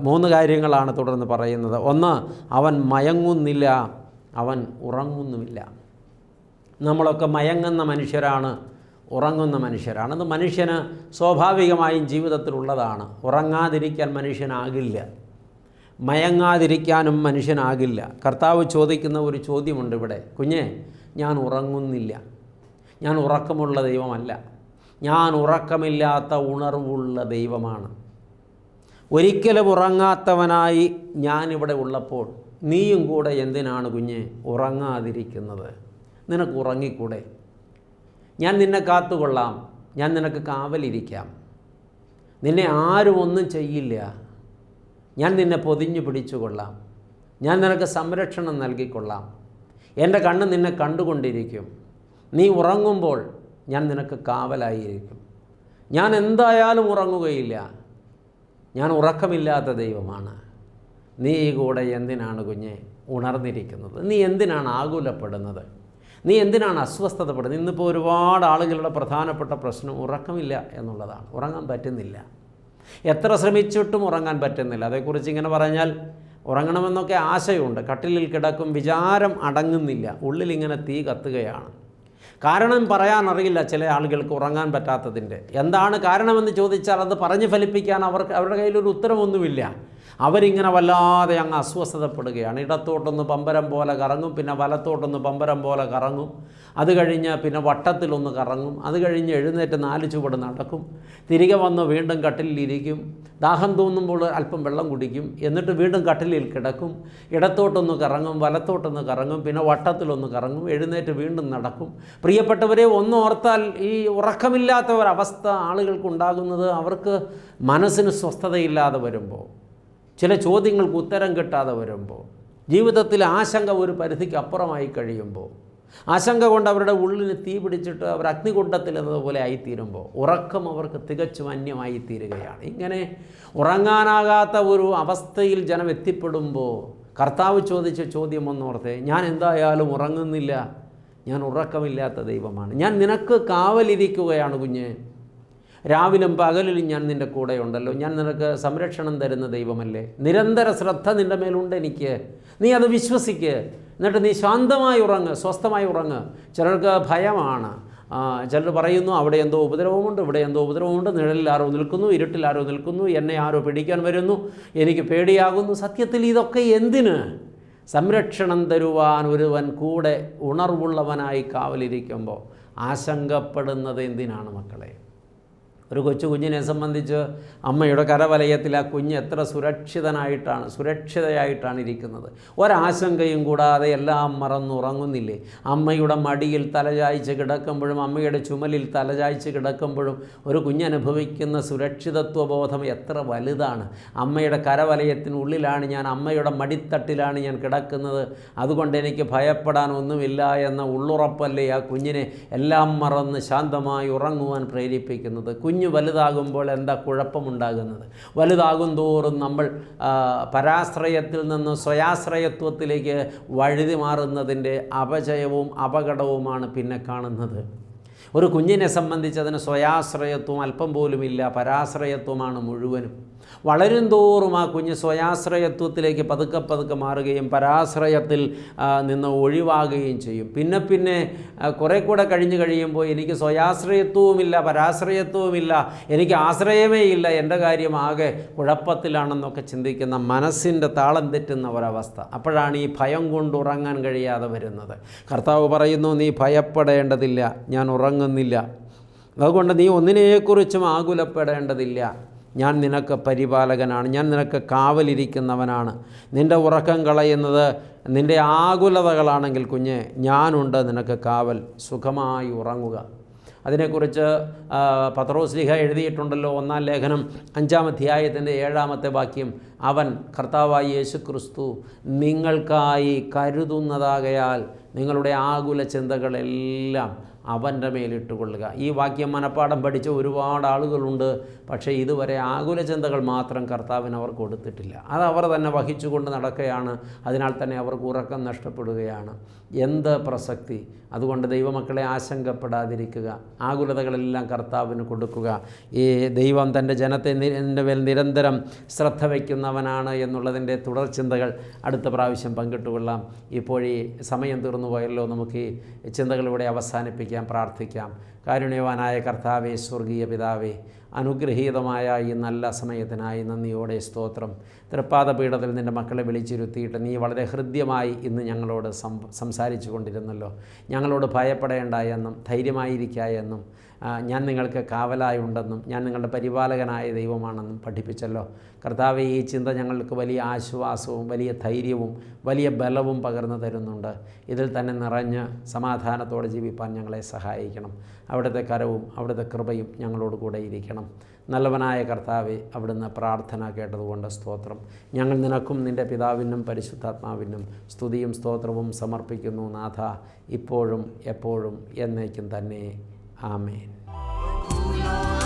മൂന്ന് കാര്യങ്ങളാണ് തുടർന്ന് പറയുന്നത്. ഒന്ന് അവൻ മയങ്ങുന്നില്ല അവൻ ഉറങ്ങുന്നുമില്ല. നമ്മളൊക്കെ മയങ്ങുന്ന മനുഷ്യരാണ് ഉറങ്ങുന്ന മനുഷ്യരാണ്. അത് മനുഷ്യന് സ്വാഭാവികമായും ജീവിതത്തിലുള്ളതാണ്. ഉറങ്ങാതിരിക്കാൻ മനുഷ്യനാകില്ല. മയങ്ങാതിരിക്കാനും മനുഷ്യനാകില്ല. കർത്താവ് ചോദിക്കുന്ന ഒരു ചോദ്യമുണ്ട് ഇവിടെ. കുഞ്ഞേ ഞാൻ ഉറങ്ങുന്നില്ല. ഞാൻ ഉറക്കമുള്ള ദൈവമല്ല. ഞാൻ ഉറക്കമില്ലാത്ത ഉണർവുള്ള ദൈവമാണ്. ഒരിക്കലും ഉറങ്ങാത്തവനായി ഞാനിവിടെ ഉള്ളപ്പോൾ നീയും കൂടെ എന്തിനാണ് കുഞ്ഞ് ഉറങ്ങാതിരിക്കുന്നത്? നിനക്ക് ഉറങ്ങിക്കൂടെ? ഞാൻ നിന്നെ കാത്തുകൊള്ളാം. ഞാൻ നിനക്ക് കാവലിരിക്കാം. നിന്നെ ആരും ഒന്നും ചെയ്യില്ല. ഞാൻ നിന്നെ പൊതിഞ്ഞു പിടിച്ചുകൊള്ളാം. ഞാൻ നിനക്ക് സംരക്ഷണം നൽകിക്കൊള്ളാം. എന്റെ കണ്ണ് നിന്നെ കണ്ടുകൊണ്ടിരിക്കും. നീ ഉറങ്ങുമ്പോൾ ഞാൻ നിനക്ക് കാവലായിരിക്കും. ഞാൻ എന്തായാലും ഉറങ്ങുകയില്ല. ഞാൻ ഉറക്കമില്ലാത്ത ദൈവമാണ്. നീ കൂടെ എന്തിനാണ് കുഞ്ഞെ ഉണർന്നിരിക്കുന്നത്? നീ എന്തിനാണ് ആകുലപ്പെടുന്നത്? നീ എന്തിനാണ് അസ്വസ്ഥതപ്പെടുന്നത്? ഇന്നിപ്പോൾ ഒരുപാട് ആളുകളുടെ പ്രധാനപ്പെട്ട പ്രശ്നം ഉറക്കമില്ല എന്നുള്ളതാണ്. ഉറങ്ങാൻ പറ്റുന്നില്ല. എത്ര ശ്രമിച്ചിട്ടും ഉറങ്ങാൻ പറ്റുന്നില്ല. അതേക്കുറിച്ച് ഇങ്ങനെ പറഞ്ഞാൽ ഉറങ്ങണമെന്നൊക്കെ ആശയമുണ്ട് കട്ടിലിൽ കിടക്കും വിചാരം അടങ്ങുന്നില്ല. ഉള്ളിലിങ്ങനെ തീ കത്തുകയാണ്. കാരണം പറയാൻ അറിയില്ല ചില ആളുകൾക്ക് ഉറങ്ങാൻ പറ്റാത്തതിന്റെ. എന്താണ് കാരണമെന്ന് ചോദിച്ചാൽ അത് പറഞ്ഞു ഫലിപ്പിക്കാൻ അവർക്ക് അവരുടെ കയ്യിലൊരു ഉത്തരമൊന്നുമില്ല. അവരിങ്ങനെ വല്ലാതെ അങ്ങ് അസ്വസ്ഥതപ്പെടുകയാണ്. ഇടത്തോട്ടൊന്ന് പമ്പരം പോലെ കറങ്ങും പിന്നെ വലത്തോട്ടൊന്ന് പമ്പരം പോലെ കറങ്ങും. അത് കഴിഞ്ഞ് പിന്നെ വട്ടത്തിലൊന്ന് കറങ്ങും. അത് കഴിഞ്ഞ് എഴുന്നേറ്റ് നാല് ചുവട് നടക്കും. തിരികെ വന്ന് വീണ്ടും കട്ടിലിരിക്കും ദാഹം തോന്നുമ്പോൾ അല്പം വെള്ളം കുടിക്കും. എന്നിട്ട് വീണ്ടും കട്ടിലിൽ കിടക്കും. ഇടത്തോട്ടൊന്ന് കറങ്ങും വലത്തോട്ടൊന്ന് കറങ്ങും പിന്നെ വട്ടത്തിലൊന്ന് കറങ്ങും. എഴുന്നേറ്റ് വീണ്ടും നടക്കും. പ്രിയപ്പെട്ടവരെ ഒന്ന് ഓർത്താൽ ഈ ഉറക്കമില്ലാത്ത ഒരവസ്ഥ ആളുകൾക്കുണ്ടാകുന്നത് അവർക്ക് മനസ്സിന് സ്വസ്ഥതയില്ലാതെ വരുമ്പോൾ. ചില ചോദ്യങ്ങൾക്ക് ഉത്തരം കിട്ടാതെ വരുമ്പോൾ ജീവിതത്തിൽ ആശങ്ക ഒരു പരിധിക്ക് അപ്പുറമായി കഴിയുമ്പോൾ ആശങ്ക കൊണ്ട് അവരുടെ ഉള്ളിന് തീ പിടിച്ചിട്ട് അവർ അഗ്നികുണ്ഡത്തിൽ എന്നതുപോലെ ആയിത്തീരുമ്പോൾ ഉറക്കം അവർക്ക് തികച്ചും അന്യമായി തീരുകയാണ്. ഇങ്ങനെ ഉറങ്ങാനാകാത്ത ഒരു അവസ്ഥയിൽ ജനം എത്തിപ്പെടുമ്പോൾ കർത്താവ് ചോദിച്ച ചോദ്യം ഒന്നോർത്തെ ഞാൻ എന്തായാലും ഉറങ്ങുന്നില്ല. ഞാൻ ഉറക്കമില്ലാത്ത ദൈവമാണ്. ഞാൻ നിനക്ക് കാവലിരിക്കുകയാണ് കുഞ്ഞ്. രാവിലും പകലിലും ഞാൻ നിന്റെ കൂടെ ഉണ്ടല്ലോ ഞാൻ നിനക്ക് സംരക്ഷണം തരുന്ന ദൈവമല്ലേ? നിരന്തര ശ്രദ്ധ നിന്റെ മേലുണ്ട് എനിക്ക്. നീ അത് വിശ്വസിക്ക്. എന്നിട്ട് നീ ശാന്തമായി ഉറങ്ങ് സ്വസ്ഥമായി ഉറങ്ങ്. ചിലർക്ക് ഭയമാണ്. ചിലർ പറയുന്നു അവിടെ എന്തോ ഉപദ്രവമുണ്ട് ഇവിടെ എന്തോ ഉപദ്രവമുണ്ട്. നിഴലിൽ ആരോ നിൽക്കുന്നു ഇരുട്ടിൽ ആരോ നിൽക്കുന്നു എന്നെ ആരോ പിടിക്കാൻ വരുന്നു എനിക്ക് പേടിയാകുന്നു. സത്യത്തിൽ ഇതൊക്കെ എന്തിന്? സംരക്ഷണം തരുവാൻ ഒരുവൻ കൂടെ ഉണർവുള്ളവനായി കാവലിരിക്കുമ്പോൾ ആശങ്കപ്പെടുന്നത് എന്തിനാണ് മക്കളെ? ഒരു കൊച്ചു കുഞ്ഞിനെ സംബന്ധിച്ച് അമ്മയുടെ കരവലയത്തിൽ ആ കുഞ്ഞ് എത്ര സുരക്ഷിതനായിട്ടാണ് സുരക്ഷിതയായിട്ടാണ് ഇരിക്കുന്നത്. ഒരാശങ്കയും കൂടാതെ എല്ലാം മറന്നുറങ്ങുന്നില്ലേ അമ്മയുടെ മടിയിൽ തലചായ്ച്ച് കിടക്കുമ്പോഴും അമ്മയുടെ ചുമലിൽ തലചായ്ച്ച് കിടക്കുമ്പോഴും ഒരു കുഞ്ഞനുഭവിക്കുന്ന സുരക്ഷിതത്വ ബോധം എത്ര വലുതാണ്. അമ്മയുടെ കരവലയത്തിനുള്ളിലാണ് ഞാൻ അമ്മയുടെ മടിത്തട്ടിലാണ് ഞാൻ കിടക്കുന്നത്. അതുകൊണ്ട് എനിക്ക് ഭയപ്പെടാനൊന്നുമില്ല എന്ന ഉള്ളുറപ്പല്ലേ ആ കുഞ്ഞിനെ എല്ലാം മറന്ന് ശാന്തമായി ഉറങ്ങുവാൻ പ്രേരിപ്പിക്കുന്നത്. കുഞ്ഞ് വലുതാകുമ്പോൾ എന്താ കുഴപ്പമുണ്ടാകുന്നത്? വലുതാകും തോറും നമ്മൾ പരാശ്രയത്തിൽ നിന്ന് സ്വയാശ്രയത്വത്തിലേക്ക് വഴുതി മാറുന്നതിന്റെ അപജയവും അപകടവുമാണ് പിന്നെ കാണുന്നത്. ഒരു കുഞ്ഞിനെ സംബന്ധിച്ച് അതിന് സ്വയാശ്രയത്വം അല്പം പോലുമില്ല പരാശ്രയത്വമാണ് മുഴുവനും. വളരും തോറും ആ കുഞ്ഞ് സ്വയാശ്രയത്വത്തിലേക്ക് പതുക്കെ പതുക്കെ മാറുകയും പരാശ്രയത്തിൽ നിന്ന് ഒഴിവാകുകയും ചെയ്യും. പിന്നെ പിന്നെ കുറെ കൂടെ കഴിഞ്ഞ് കഴിയുമ്പോൾ എനിക്ക് സ്വയാശ്രയത്വവുമില്ല പരാശ്രയത്വവുമില്ല എനിക്ക് ആശ്രയമേ ഇല്ല എന്റെ കാര്യം ആകെ കുഴപ്പത്തിലാണെന്നൊക്കെ ചിന്തിക്കുന്ന മനസ്സിന്റെ താളം തെറ്റുന്ന ഒരവസ്ഥ. അപ്പോഴാണ് ഈ ഭയം കൊണ്ട് ഉറങ്ങാൻ കഴിയാതെ വരുന്നത്. കർത്താവ് പറയുന്നു നീ ഭയപ്പെടേണ്ടതില്ല ഞാൻ ഉറങ്ങുന്നില്ല. അതുകൊണ്ട് നീ ഒന്നിനെക്കുറിച്ചും ആകുലപ്പെടേണ്ടതില്ല. ഞാൻ നിനക്ക് പരിപാലകനാണ് ഞാൻ നിനക്ക് കാവലിരിക്കുന്നവനാണ്. നിന്റെ ഉറക്കം കളയുന്നത് നിന്റെ ആകുലതകളാണെങ്കിൽ കുഞ്ഞ് ഞാനുണ്ട് നിനക്ക് കാവൽ. സുഖമായി ഉറങ്ങുക. അതിനെക്കുറിച്ച് പത്രോസ്ലിഹ പത്രോസ് ലിഹ എഴുതിയിട്ടുണ്ടല്ലോ ഒന്നാം ലേഖനം അഞ്ചാം അധ്യായത്തിന്റെ ഏഴാമത്തെ വാക്യം. അവൻ കർത്താവായ യേശു ക്രിസ്തു നിങ്ങൾക്കായി കരുതുന്നതാകയാൽ നിങ്ങളുടെ ആകുല ചിന്തകളെല്ലാം അവന്റെ മേലിട്ടുകൊള്ളുക. ഈ വാക്യം മനഃപ്പാടം പഠിച്ച ഒരുപാട് ആളുകളുണ്ട്. പക്ഷേ ഇതുവരെ ആകുല ചിന്തകൾ മാത്രം കർത്താവിന് അവർ കൊടുത്തിട്ടില്ല. അത് അവർ തന്നെ വഹിച്ചുകൊണ്ട് നടക്കുകയാണ്. അതിനാൽ തന്നെ അവർക്ക് ഉറക്കം നഷ്ടപ്പെടുകയാണ്. എന്ത് പ്രസക്തി? അതുകൊണ്ട് ദൈവമക്കളെ ആശങ്കപ്പെടാതിരിക്കുക. ആകുലതകളെല്ലാം കർത്താവിന് കൊടുക്കുക. ഈ ദൈവം തന്റെ ജനത്തെ മേൽ നിരന്തരം ശ്രദ്ധ വയ്ക്കുന്നവനാണ് എന്നുള്ളതിന്റെ തുടർചിന്തകൾ അടുത്ത പ്രാവശ്യം പങ്കിട്ടുകൊള്ളാം. ഇപ്പോഴീ സമയം തീർന്നു പോയല്ലോ. നമുക്ക് ചിന്തകൾ അവസാനിപ്പിക്കാം പ്രാർത്ഥിക്കാം. കാരുണ്യവാനായ കർത്താവേ സ്വർഗീയ പിതാവേ അനുഗ്രഹീതമായ ഈ നല്ല സമയത്തിനായി നന്ദിയോടെ സ്തോത്രം. തൃപ്പാദപീഠത്തിൽ നിന്റെ മക്കളെ വിളിച്ചിരുത്തിയിട്ട് നീ വളരെ ഹൃദ്യമായി ഇന്ന് ഞങ്ങളോട് സം സംസാരിച്ചു കൊണ്ടിരുന്നല്ലോ. ഞങ്ങളോട് ഭയപ്പെടേണ്ട എന്നും ധൈര്യമായിരിക്കുക എന്നും ഞാൻ നിങ്ങൾക്ക് കാവലായി ഉണ്ടെന്നും ഞാൻ നിങ്ങളുടെ പരിപാലകനായ ദൈവമാണെന്നും പഠിപ്പിച്ചല്ലോ. കർത്താവ് ഈ ചിന്ത ഞങ്ങൾക്ക് വലിയ ആശ്വാസവും വലിയ ധൈര്യവും വലിയ ബലവും പകർന്നു തരുന്നുണ്ട്. ഇതിൽ തന്നെ നിറഞ്ഞ് സമാധാനത്തോടെ ജീവിപ്പാൻ ഞങ്ങളെ സഹായിക്കണം. അവിടുത്തെ കരവും അവിടുത്തെ കൃപയും ഞങ്ങളോട് കൂടെ ഇരിക്കണം. നല്ലവനായ കർത്താവെ അവിടുന്ന് പ്രാർത്ഥന കേട്ടതുകൊണ്ട് സ്തോത്രം. ഞങ്ങൾ നിനക്കും നിന്റെ പിതാവിനും പരിശുദ്ധാത്മാവിനും സ്തുതിയും സ്തോത്രവും സമർപ്പിക്കുന്നു നാഥ. ഇപ്പോഴും എപ്പോഴും എന്നേക്കും തന്നെ. Amen.